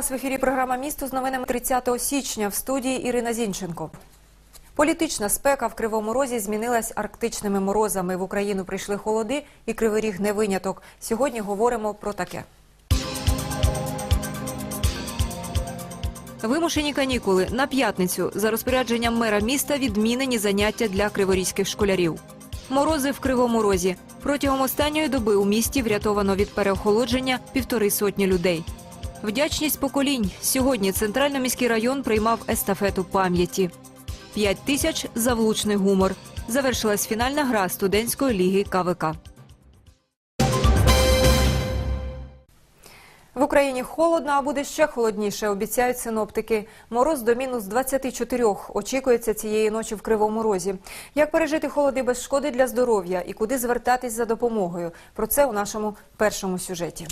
Вас в ефірі. Програма місто з новинами 30 січня в студії Ірина Зінченко. Політична спека в Кривому Розі змінилась арктичними морозами. В Україну прийшли холоди, і Кривий Ріг не виняток. Сьогодні говоримо про таке. Вимушені канікули на п'ятницю за розпорядженням мера міста відмінені заняття для криворізьких школярів. Морози в Кривому Розі. Протягом останньої доби у місті врятовано від переохолодження півтори сотні людей. Вдячність поколінь. Сьогодні центральний міський район приймав естафету пам'яті. П'ять тисяч за влучний гумор. Завершилась фінальна гра студентської ліги КВК. В Україні холодно, а буде ще холодніше, обіцяють синоптики. Мороз до мінус 24 очікується цієї ночі в Кривому Розі. Як пережити холоди без шкоди для здоров'я і куди звертатись за допомогою? Про це у нашому першому сюжеті.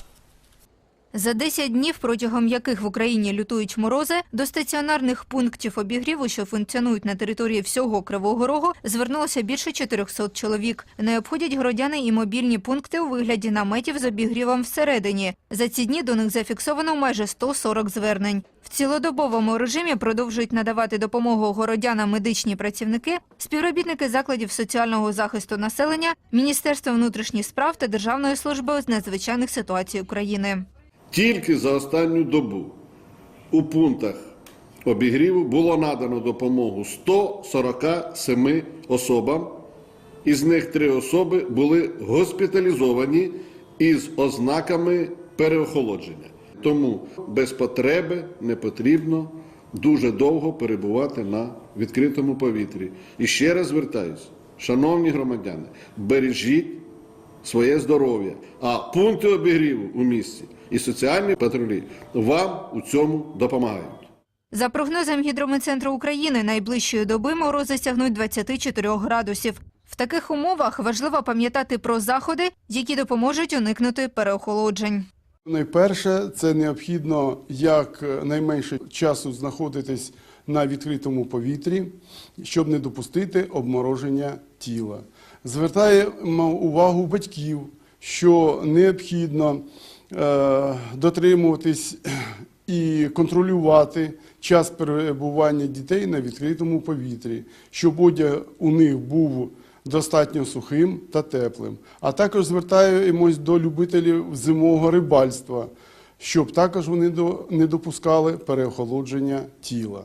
За 10 днів, протягом яких в Україні лютують морози, до стаціонарних пунктів обігріву, що функціонують на території всього Кривого Рогу, звернулося більше 400 чоловік. Не обходять городяни і мобільні пункти у вигляді наметів з обігрівом всередині. За ці дні до них зафіксовано майже 140 звернень. В цілодобовому режимі продовжують надавати допомогу городянам медичні працівники, співробітники закладів соціального захисту населення, Міністерства внутрішніх справ та Державної служби з надзвичайних ситуацій України. Тільки за останню добу у пунктах обігріву було надано допомогу 147 особам, із них три особи були госпіталізовані із ознаками переохолодження. Тому без потреби не потрібно дуже довго перебувати на відкритому повітрі. І ще раз звертаюся, шановні громадяни, бережіть своє здоров'я. А пункти обігріву у місті і соціальні патрулі вам у цьому допомагають. За прогнозом Гідрометцентру України, найближчої доби морози сягнуть 24 градусів. В таких умовах важливо пам'ятати про заходи, які допоможуть уникнути переохолоджень. Найперше, це необхідно як найменше часу знаходитись на відкритому повітрі, щоб не допустити обмороження тіла. Звертаємо увагу батьків, що необхідно дотримуватись і контролювати час перебування дітей на відкритому повітрі, щоб одяг у них був достатньо сухим та теплим. А також звертаємось до любителів зимового рибальства, щоб також вони не допускали переохолодження тіла.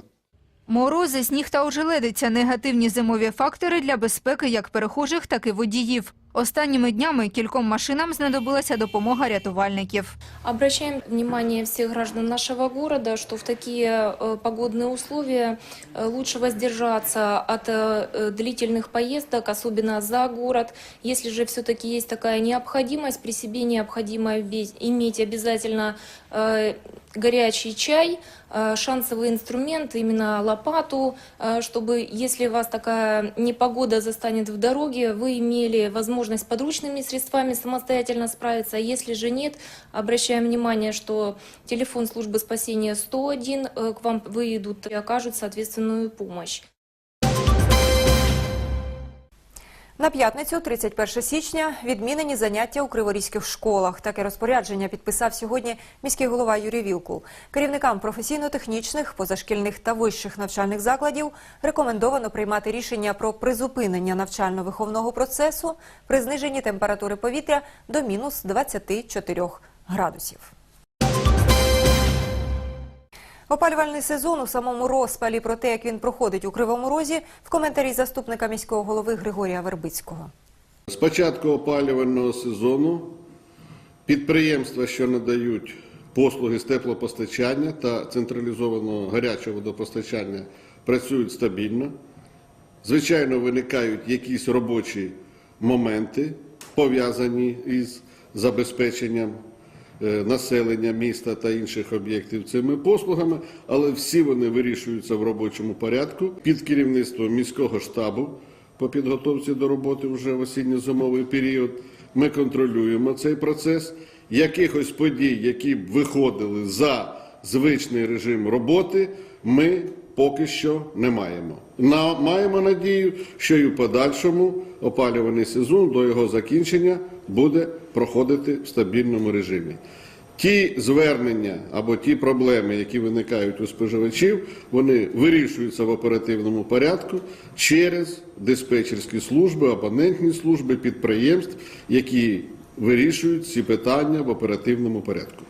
Морози, сніг та ожеледиця – негативні зимові фактори для безпеки як перехожих, так і водіїв. Останніми днями кільком машинам знадобилася допомога рятувальників. Обращаем внимание всех граждан нашего города, что в такие э, погодные условия э, лучше воздержаться от э, э, длительных поездок, особенно за город. Если же все-таки есть такая необходимость, при себе необходимо обе- иметь обязательно э, горячий чай, э, шансовый инструмент, именно лопату, э, чтобы, если вас такая непогода застанет в дороге, вы имели возможность подручными средствами самостоятельно справиться. А Если же нет, обращаем внимание, что телефон службы спасения 101, э, к вам выйдут и окажут соответственную помощь. На п'ятницю, 31 січня, відмінені заняття у криворізьких школах. Таке розпорядження підписав сьогодні міський голова Юрій Вілкул. Керівникам професійно-технічних, позашкільних та вищих навчальних закладів рекомендовано приймати рішення про призупинення навчально-виховного процесу при зниженні температури повітря до мінус 24 градусів. Опалювальний сезон у самому розпалі про те, як він проходить у Кривому Розі, в коментарі заступника міського голови Григорія Вербицького. З початку опалювального сезону підприємства, що надають послуги з теплопостачання та централізованого гарячого водопостачання, працюють стабільно. Звичайно, виникають якісь робочі моменти, пов'язані із забезпеченням населення міста та інших об'єктів цими послугами, але всі вони вирішуються в робочому порядку під керівництвом міського штабу по підготовці до роботи вже в осінньо-зимовий період. Ми контролюємо цей процес. Якихось подій, які б виходили за звичний режим роботи, ми поки що не маємо. На, маємо надію, що і в подальшому опалюваний сезон до його закінчення буде проходити в стабільному режимі. ті звернення або ті проблеми, які виникають у споживачів, вони вирішуються в оперативному порядку через диспетчерські служби, абонентні служби підприємств, які вирішують ці питання в оперативному порядку.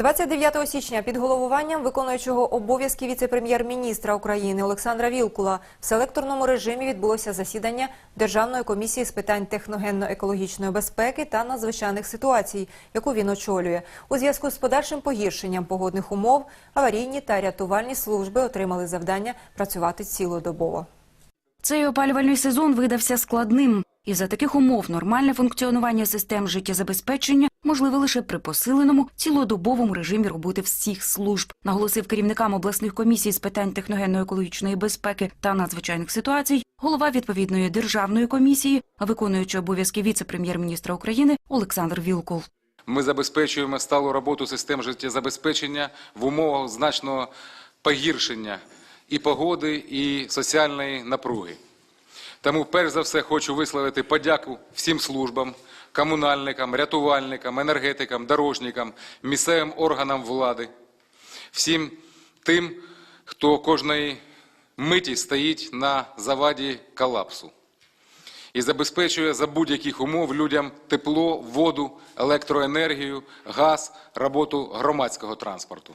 29 січня під головуванням виконуючого обов'язки віце-прем'єр-міністра України Олександра Вілкула в селекторному режимі відбулося засідання Державної комісії з питань техногенно-екологічної безпеки та надзвичайних ситуацій, яку він очолює. У зв'язку з подальшим погіршенням погодних умов аварійні та рятувальні служби отримали завдання працювати цілодобово. Цей опалювальний сезон видався складним. І за таких умов нормальне функціонування систем життєзабезпечення можливе лише при посиленому цілодобовому режимі роботи всіх служб, наголосив керівникам обласних комісій з питань техногенно-екологічної безпеки та надзвичайних ситуацій голова відповідної державної комісії, виконуючий обов'язки віце-прем'єр-міністра України Олександр Вілкул. Ми забезпечуємо сталу роботу систем життєзабезпечення в умовах значного погіршення і погоди, і соціальної напруги. Тому, перш за все, хочу висловити подяку всім службам, комунальникам, рятувальникам, енергетикам, дорожникам, місцевим органам влади, всім тим, хто кожної миті стоїть на заваді колапсу і забезпечує за будь-яких умов людям тепло, воду, електроенергію, газ, роботу громадського транспорту.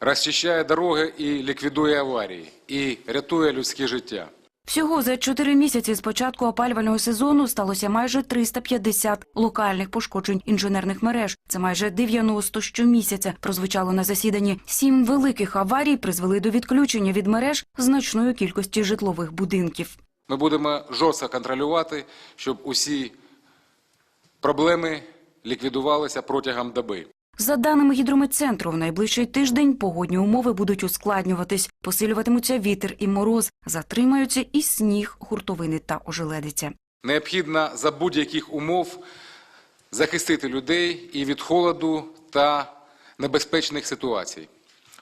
Розчищає дороги і ліквідує аварії, і рятує людське життя. Всього за чотири місяці з початку опалювального сезону сталося майже 350 локальних пошкоджень інженерних мереж. Це майже 90 щомісяця. Прозвучало на засіданні. Сім великих аварій призвели до відключення від мереж значної кількості житлових будинків. Ми будемо жорстко контролювати, щоб усі проблеми ліквідувалися протягом доби. За даними гідрометцентру, в найближчий тиждень погодні умови будуть ускладнюватись, посилюватимуться вітер і мороз, затримаються і сніг, хуртовини та ожеледиця. Необхідно за будь-яких умов захистити людей і від холоду та небезпечних ситуацій.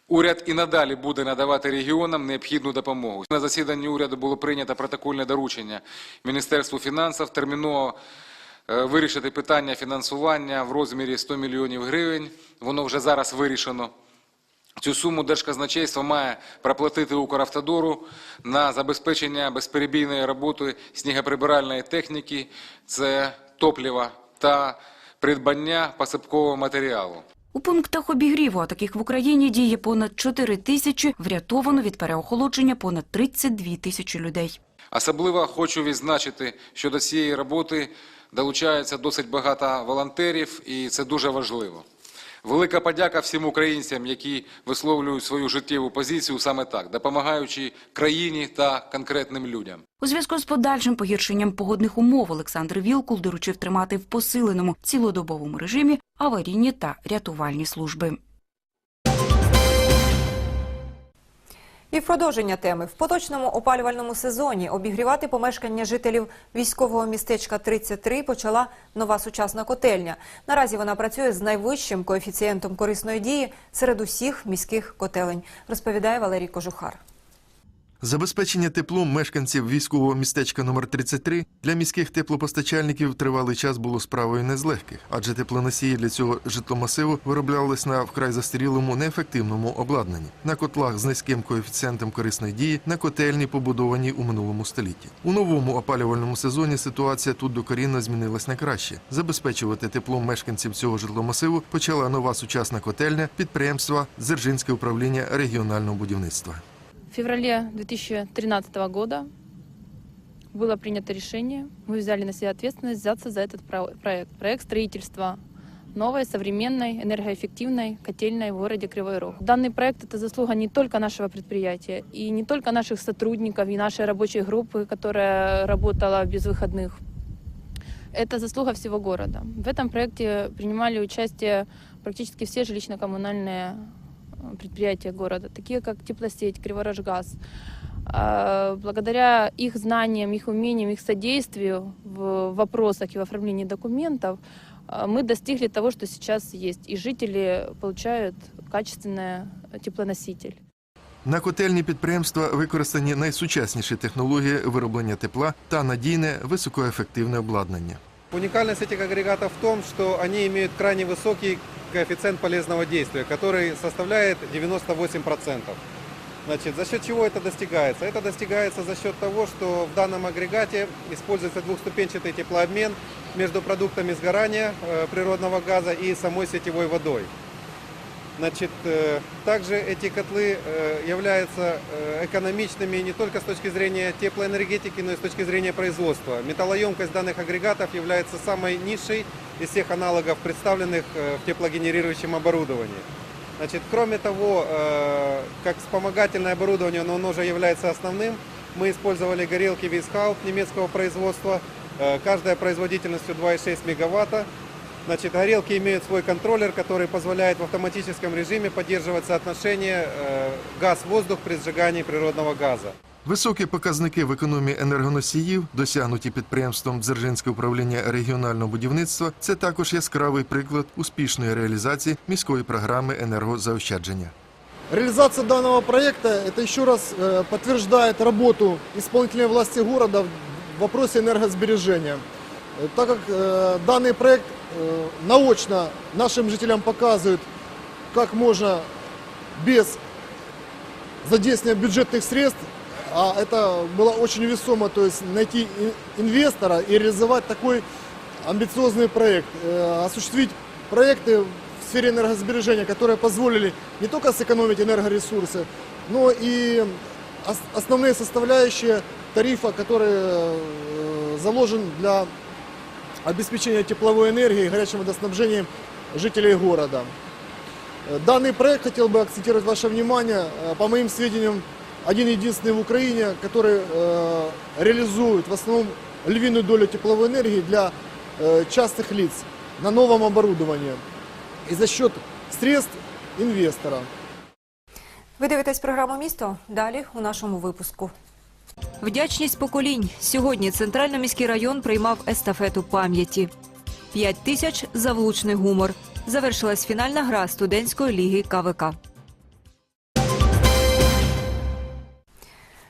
Уряд і надалі буде надавати регіонам необхідну допомогу. На засіданні уряду було прийнято протокольне доручення Міністерству фінансів терміново вирішити питання фінансування в розмірі 100 мільйонів гривень. Воно вже зараз вирішено. Цю суму Держказначейство має проплатити Укравтодору на забезпечення безперебійної роботи снігоприбиральної техніки, це топлива та придбання посипкового матеріалу. У пунктах обігріву, а таких в Україні діє понад 4 тисячі, врятовано від переохолодження понад 32 тисячі людей. Особливо хочу відзначити, що до цієї роботи долучається досить багато волонтерів, і це дуже важливо. Велика подяка всім українцям, які висловлюють свою життєву позицію саме так, допомагаючи країні та конкретним людям. У зв'язку з подальшим погіршенням погодних умов Олександр Вілкул доручив тримати в посиленому цілодобовому режимі аварійні та рятувальні служби. І в продовження теми в поточному опалювальному сезоні обігрівати помешкання жителів військового містечка 33 почала нова сучасна котельня. Наразі вона працює з найвищим коефіцієнтом корисної дії серед усіх міських котелень, розповідає Валерій Кожухар. Забезпечення теплом мешканців військового містечка номер 33 для міських теплопостачальників тривалий час було справою не з легких, адже теплоносії для цього житломасиву вироблялись на вкрай застарілому неефективному обладнанні на котлах з низьким коефіцієнтом корисної дії, на котельні, побудовані у минулому столітті. У новому опалювальному сезоні ситуація тут докорінно змінилась на краще. Забезпечувати теплом мешканців цього житломасиву почала нова сучасна котельня підприємства Дзержинське управління регіонального будівництва. Феврале 2013 года было принято решение, мы взяли на себя ответственность взяться за этот про- проект. Проект строительства новой, современной, энергоэффективной котельной в городе Кривой Рог. Данный проект – это заслуга не только нашего предприятия и не только наших сотрудников и нашей рабочей группы, которая работала без выходных. Это заслуга всего города. В этом проекте принимали участие практически все жилищно-коммунальные предприятия города, такие как Теплосеть, Криворожгаз. Благодаря их знаниям, их умениям, их содействию в вопросах и в оформлении документов мы достигли того, что сейчас есть. И жители получают качественный теплоноситель. На котельні підприємства використані найсучасніші технології вироблення тепла та надійне високоефективне обладнання. Уникальность этих агрегатов в том, что они имеют крайне высокий коэффициент полезного действия, который составляет 98%. Значит, за счет чего это достигается? Это достигается за счет того, что в данном агрегате используется двухступенчатый теплообмен между продуктами сгорания э, природного газа и самой сетевой водой. Значит, э, также эти котлы э, являются э, экономичными не только с точки зрения теплоэнергетики, но и с точки зрения производства. Металлоемкость данных агрегатов является самой низшей из всех аналогов, представленных в теплогенерирующем оборудовании. Значит, кроме того, как вспомогательное оборудование, но оно уже является основным, мы использовали горелки Weishaupt немецкого производства, каждая производительностью 2,6 мегаватта. Значит, горелки имеют свой контроллер, который позволяет в автоматическом режиме поддерживать соотношение э, газ-воздух при сжигании природного газа. Високі показники в економії енергоносіїв, досягнуті підприємством Дзержинське управління регіонального будівництва, це також яскравий приклад успішної реалізації міської програми енергозаощадження. Реализация данного проекта это еще раз э, подтверждает работу исполнительной власти города в вопросе энергосбережения. Э, Так как э, данный проект э, наочно нашим жителям показывает, как можно без задействования бюджетных средств, а это было очень весомо, то есть найти ин- инвестора и реализовать такой амбициозный проект, э, осуществить проекты в сфере энергосбережения, которые позволили не только сэкономить энергоресурсы, но и ос- основные составляющие тарифа, который э, заложен для обеспечения тепловой энергией и горячим водоснабжением жителей города. Э, Данный проект, хотел бы акцентировать ваше внимание, э, по моим сведениям, один единственный в Украине, который э, реализует в основном львиную долю тепловой энергии для э, частных лиц на новом оборудовании и за счет средств инвестора. Ви дивитесь програму місто. Далі у нашому випуску. Вдячність поколінь. Сьогодні Центрально-міський район приймав естафету пам'яті. П'ять тисяч за влучний гумор. Завершилась фінальна гра студентської ліги КВК.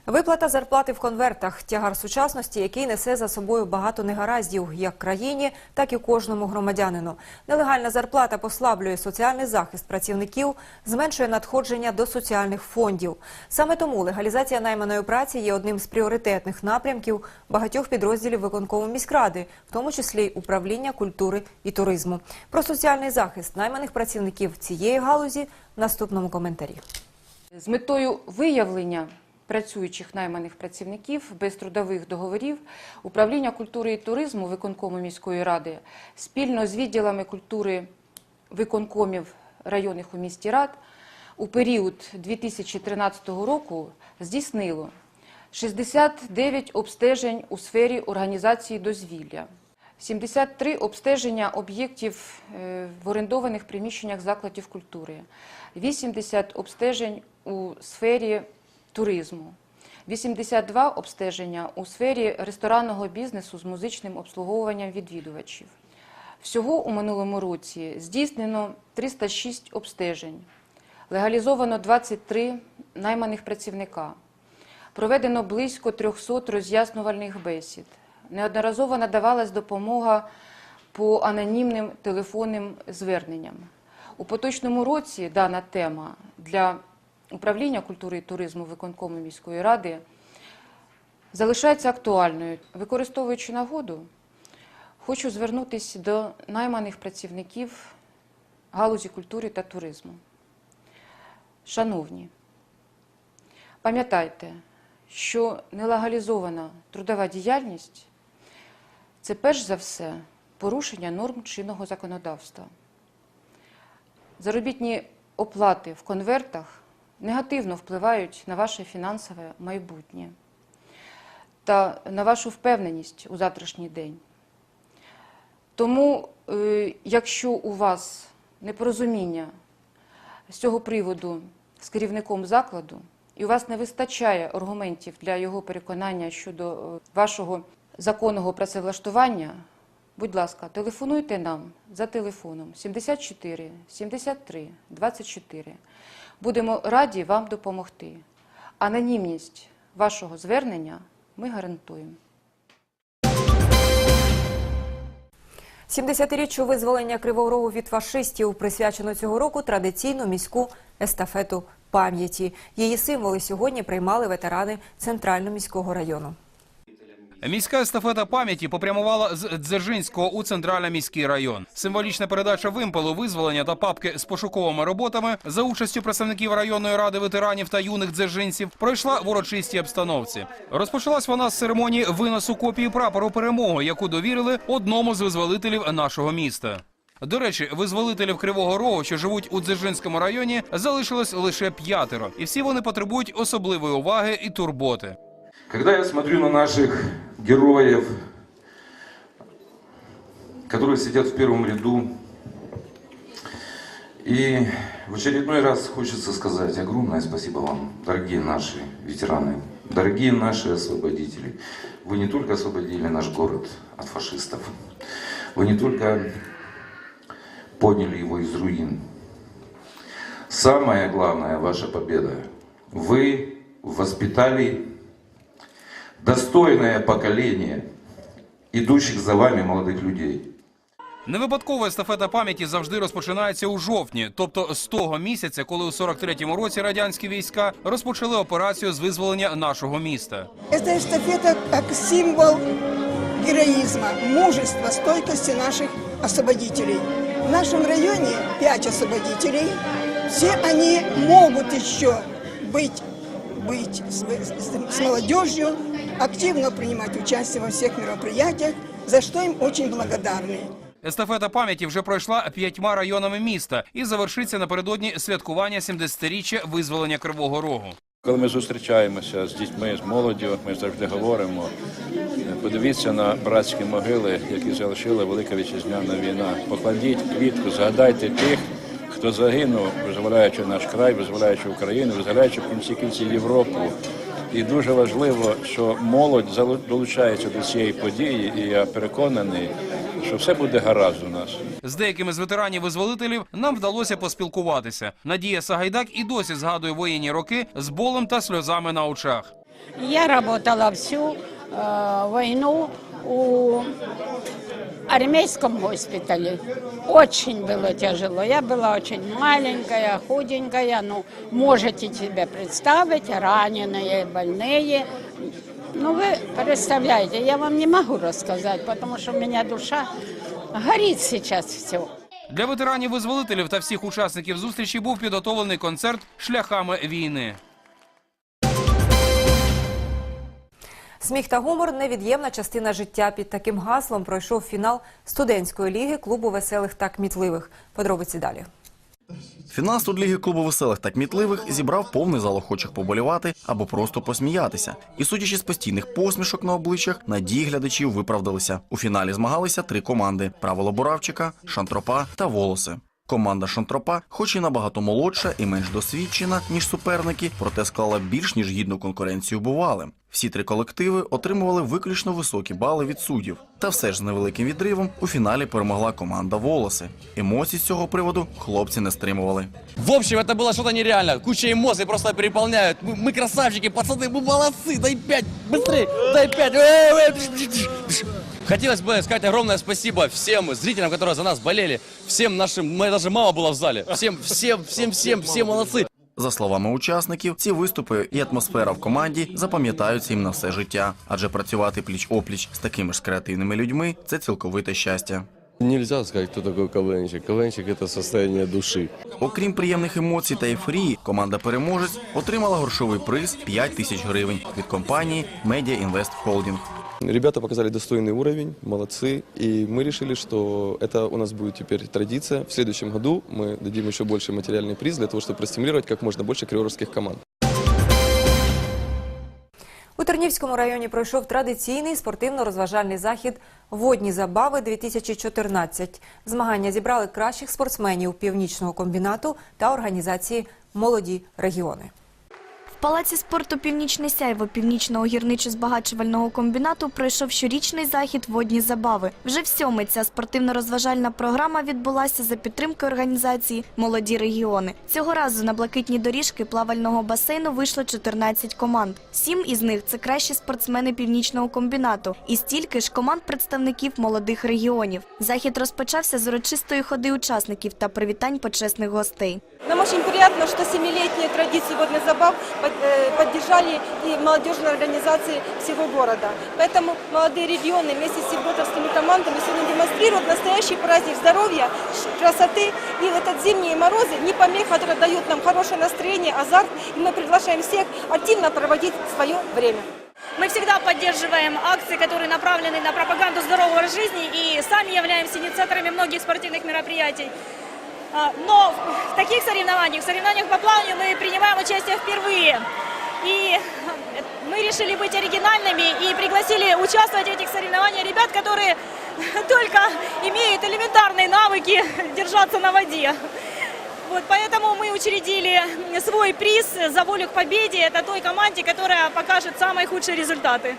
Виплата зарплати в конвертах тягар сучасності, який несе за собою багато негараздів як країні, так і кожному громадянину. Нелегальна зарплата послаблює соціальний захист працівників, зменшує надходження до соціальних фондів. Саме тому легалізація найманої праці є одним з пріоритетних напрямків багатьох підрозділів виконкому міськради, в тому числі й управління культури і туризму. Про соціальний захист найманих працівників цієї галузі в наступному коментарі. З метою виявлення працюючих найманих працівників без трудових договорів управління культури і туризму виконкому міської ради спільно з відділами культури виконкомів районних у місті рад у період 2013 року здійснило 69 обстежень у сфері організації дозвілля. 73 обстеження об'єктів е, в орендованих приміщеннях закладів культури, 80 обстежень у сфері туризму, 82 обстеження у сфері ресторанного бізнесу з музичним обслуговуванням відвідувачів. Всього у минулому році здійснено 306 обстежень, легалізовано 23 найманих працівника, проведено близько 300 роз'яснювальних бесід. Неодноразово надавалась допомога по анонімним телефонним зверненням. У поточному році дана тема для управління культури і туризму виконкому міської ради залишається актуальною. Використовуючи нагоду, хочу звернутися до найманих працівників галузі культури та туризму. Шановні, пам'ятайте, що нелегалізована трудова діяльність це перш за все порушення норм чинного законодавства. Заробітні оплати в конвертах негативно впливають на ваше фінансове майбутнє та на вашу впевненість у завтрашній день. Тому, е, якщо у вас непорозуміння з цього приводу з керівником закладу, і у вас не вистачає аргументів для його переконання щодо е, вашого законного працевлаштування, будь ласка, телефонуйте нам за телефоном 74 73 24. Будемо раді вам допомогти. Анонімність вашого звернення ми гарантуємо. 70-річчю визволення Кривого Рогу від фашистів присвячено цього року традиційну міську естафету пам'яті. Її символи сьогодні приймали ветерани центрального міського району. Міська естафета пам'яті попрямувала з Дзержинського у центральний міський район. Символічна передача вимпелу, визволення та папки з пошуковими роботами за участю представників районної ради ветеранів та юних дзержинців пройшла в урочистій обстановці. Розпочалась вона з церемонії виносу копії прапору перемоги, яку довірили одному з визволителів нашого міста. До речі, визволителів Кривого Рогу, що живуть у Дзержинському районі, залишилось лише п'ятеро, і всі вони потребують особливої уваги і турботи. Когда я смотрю на наших героев, которые сидят в первом ряду, и в очередной раз хочется сказать огромное спасибо вам, дорогие наши ветераны, дорогие наши освободители. Вы не только освободили наш город от фашистов, вы не только подняли его из руин. Самая главная ваша победа. Вы воспитали достойное поколение идущих за вами молодых людей. Не випадково естафета пам'яті завжди розпочинається у жовтні, тобто з того місяця, коли у 43-му році радянські війська розпочали операцію з визволення нашого міста. Эта эстафета как символ героизма, мужества, стойкости наших освободителей. В нашем районе пять освободителей. Все они могут еще быть, быть с, с- с молодежью, активно принимать участие во всех мероприятиях, за что им очень благодарны. Естафета пам'яті вже пройшла п'ятьма районами міста і завершиться напередодні святкування 70-річчя визволення Кривого Рогу. Коли ми зустрічаємося з дітьми, з молоддю, ми завжди говоримо. Подивіться на братські могили, які залишила Велика Вітчизняна війна. Покладіть квітку, згадайте тих, хто загинув, визволяючи наш край, визволяючи Україну, визволяючи в кінці кінці Європу. І дуже важливо, що молодь залу- долучається до цієї події, і я переконаний, що все буде гаразд у нас. З деякими з ветеранів-визволителів нам вдалося поспілкуватися. Надія Сагайдак і досі згадує воєнні роки з болем та сльозами на очах. Я работала всю э, войну у армейском госпитале. Очень было тяжело. Я была очень маленькая, худенькая. Ну, можете себе представить, раненые, больные. Ну, вы представляете, я вам не могу рассказать, потому что у меня душа горит сейчас все. Для ветеранів-визволителів та всіх учасників зустрічі був підготовлений концерт шляхами війни. Сміх та гумор невід'ємна частина життя. Під таким гаслом пройшов фінал студентської ліги клубу веселих та кмітливих. Подробиці далі. Фінал студліги клубу веселих та кмітливих зібрав повний зал охочих поболівати або просто посміятися. І судячи з постійних посмішок на обличчях, надії глядачів виправдалися. У фіналі змагалися три команди: правило Боравчика, Шантропа та Волоси. Команда Шантропа, хоч і набагато молодша і менш досвідчена, ніж суперники, проте склала більш ніж гідну конкуренцію бувалим. Всі три колективи отримували виключно високі бали від суддів. Та все ж з невеликим відривом у фіналі перемогла команда Волоси. Емоцій з цього приводу хлопці не стримували. В общем, это было что-то нереальное. Куча эмоций просто переполняют. Мы, мы красавчики, пацаны, мы молодцы. Дай пять, быстрее, дай пять. Э, э, пш, пш, пш, пш. Хотелось бы сказать огромное спасибо всем зрителям, которые за нас болели, всем нашим, моя даже мама была в зале, всем, всем, всем, всем, все молодцы. За словами учасників, ці виступи і атмосфера в команді запам'ятаються їм на все життя, адже працювати пліч опліч з такими ж креативними людьми це цілковите щастя. Нельзя сказать, кто такой КВНщик. КВНщик – это состояние души. Окрім приємних емоцій та ейфорії, команда переможець отримала грошовий приз 5 тисяч гривень від компанії Media Invest Holding. Ребята показали достойный уровень, молодцы. И мы решили, что это у нас будет теперь традиция. В следующем году мы дадим еще больше материальный приз для того, чтобы простимулировать как можно больше криворовских команд. У Тернівському районі пройшов традиційний спортивно-розважальний захід Водні забави 2014 Змагання зібрали кращих спортсменів північного комбінату та організації Молоді регіони. палаці спорту Північне сяйво Північного гірничо-збагачувального комбінату пройшов щорічний захід водні забави. Вже в сьомий ця спортивно-розважальна програма відбулася за підтримки організації Молоді регіони. Цього разу на блакитні доріжки плавального басейну вийшло 14 команд. Сім із них це кращі спортсмени північного комбінату, і стільки ж команд представників молодих регіонів. Захід розпочався з урочистої ходи учасників та привітань почесних гостей. Нам очень приятно, что семилетние традиции водных забав поддержали и молодежные организации всего города. Поэтому молодые регионы вместе с сельботовскими командами сегодня демонстрируют настоящий праздник здоровья, красоты. И в этот зимние морозы не помеха, который дает нам хорошее настроение, азарт. И мы приглашаем всех активно проводить свое время. Мы всегда поддерживаем акции, которые направлены на пропаганду здорового жизни и сами являемся инициаторами многих спортивных мероприятий. А, Но в таких соревнованиях, в соревнованиях по плаванию мы принимаем участие впервые. И мы решили быть оригинальными и пригласили участвовать в этих соревнованиях ребят, которые только имеют элементарные навыки держаться на воде. Вот поэтому мы учредили свой приз за волю к победе. Это той команде, которая покажет самые худшие результаты.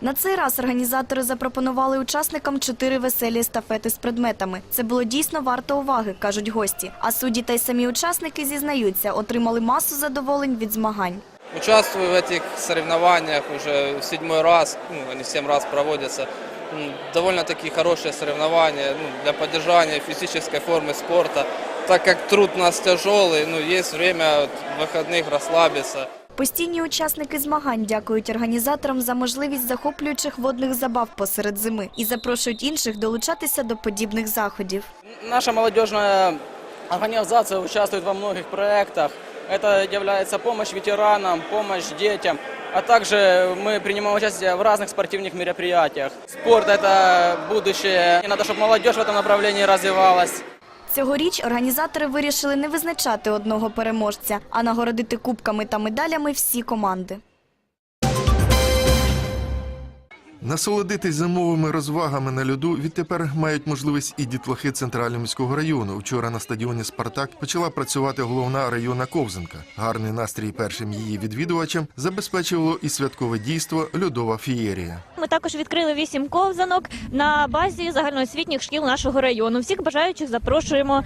На цей раз організатори запропонували учасникам чотири веселі естафети з предметами. Це було дійсно варто уваги, кажуть гості. А судді та й самі учасники зізнаються, отримали масу задоволень від змагань. Участвую в этих соревнованиях уже в седьмой раз, ну, они семь раз проводятся. М, Довольно-таки хорошие соревнования ну, для поддержания физической формы спорта. Так как труд у нас тяжелый, ну, есть время вот, в выходных расслабиться. Постійні учасники змагань дякують організаторам за можливість захоплюючих водних забав посеред зими і запрошують інших долучатися до подібних заходів. Наша молодежная организация участвует во многих проектах. Это является помощь ветеранам, помощь детям, а также мы принимаем участие в разных спортивных мероприятиях. Спорт – это будущее, и надо, чтобы молодежь в этом направлении развивалась. Цьогоріч організатори вирішили не визначати одного переможця, а нагородити кубками та медалями всі команди. Насолодитись зимовими розвагами на льоду відтепер мають можливість і дітлахи центрального міського району. Вчора на стадіоні Спартак почала працювати головна районна ковзанка. Гарний настрій першим її відвідувачам забезпечувало і святкове дійство Льодова фієрія. Ми також відкрили вісім ковзанок на базі загальноосвітніх шкіл нашого району. Всіх бажаючих запрошуємо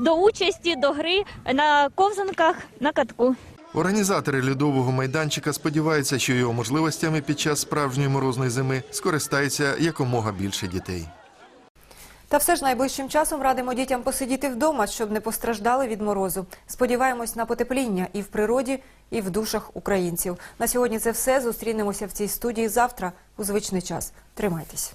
до участі, до гри на ковзанках на катку. Організатори льодового майданчика сподіваються, що його можливостями під час справжньої морозної зими скористається якомога більше дітей. Та все ж найближчим часом радимо дітям посидіти вдома, щоб не постраждали від морозу. Сподіваємось на потепління і в природі, і в душах українців. На сьогодні це все. Зустрінемося в цій студії завтра у звичний час. Тримайтесь.